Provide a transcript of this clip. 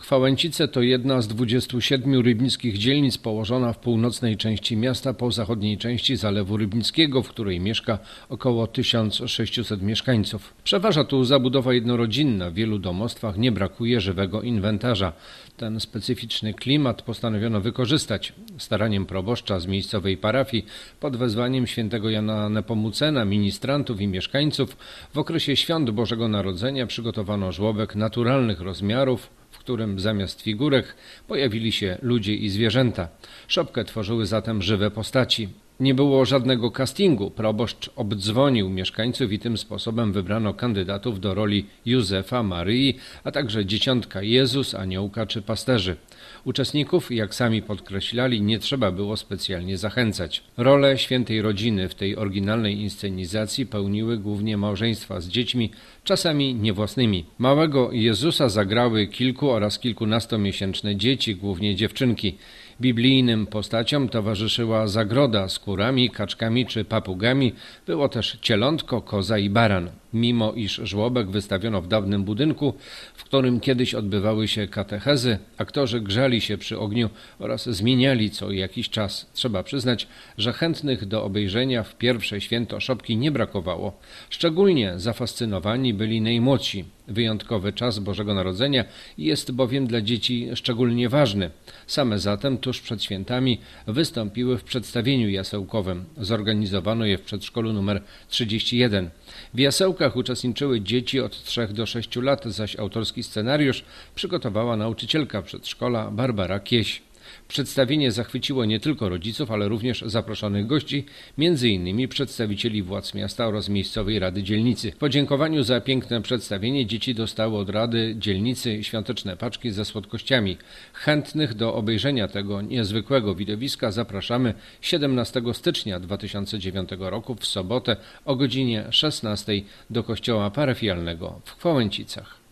Chwałęcice to jedna z 27 rybnickich dzielnic położona w północnej części miasta po zachodniej części Zalewu Rybnickiego, w której mieszka około 1600 mieszkańców. Przeważa tu zabudowa jednorodzinna. W wielu domostwach nie brakuje żywego inwentarza. Ten specyficzny klimat postanowiono wykorzystać. Staraniem proboszcza z miejscowej parafii pod wezwaniem świętego Jana Nepomucena, ministrantów i mieszkańców w okresie świąt Bożego Narodzenia przygotowano żłobek naturalnych rozmiarów, w którym zamiast figurek pojawili się ludzie i zwierzęta. Szopkę tworzyły zatem żywe postaci. Nie było żadnego castingu. Proboszcz obdzwonił mieszkańców i tym sposobem wybrano kandydatów do roli Józefa, Maryi, a także dzieciątka Jezus, aniołka czy pasterzy. Uczestników, jak sami podkreślali, nie trzeba było specjalnie zachęcać. Rolę świętej rodziny w tej oryginalnej inscenizacji pełniły głównie małżeństwa z dziećmi, czasami niewłasnymi. Małego Jezusa zagrały kilku oraz kilkunastomiesięczne dzieci, głównie dziewczynki. Biblijnym postaciom towarzyszyła zagroda z kurami, kaczkami czy papugami. Było też cielątko, koza i baran. Mimo iż żłobek wystawiono w dawnym budynku, w którym kiedyś odbywały się katechezy, aktorzy grzali się przy ogniu oraz zmieniali co jakiś czas. Trzeba przyznać, że chętnych do obejrzenia w pierwsze święto szopki nie brakowało. Szczególnie zafascynowani byli najmłodsi. Wyjątkowy czas Bożego Narodzenia jest bowiem dla dzieci szczególnie ważny. Same zatem tuż przed świętami wystąpiły w przedstawieniu jasełkowym. Zorganizowano je w przedszkolu numer 31. W jasełkach uczestniczyły dzieci od 3 do 6 lat, zaś autorski scenariusz przygotowała nauczycielka przedszkola Barbara Kieś. Przedstawienie zachwyciło nie tylko rodziców, ale również zaproszonych gości, m.in. przedstawicieli władz miasta oraz miejscowej rady dzielnicy. W podziękowaniu za piękne przedstawienie dzieci dostały od rady dzielnicy świąteczne paczki ze słodkościami. Chętnych do obejrzenia tego niezwykłego widowiska zapraszamy 17 stycznia 2009 roku w sobotę o godzinie 16 do kościoła parafialnego w Chwałęcicach.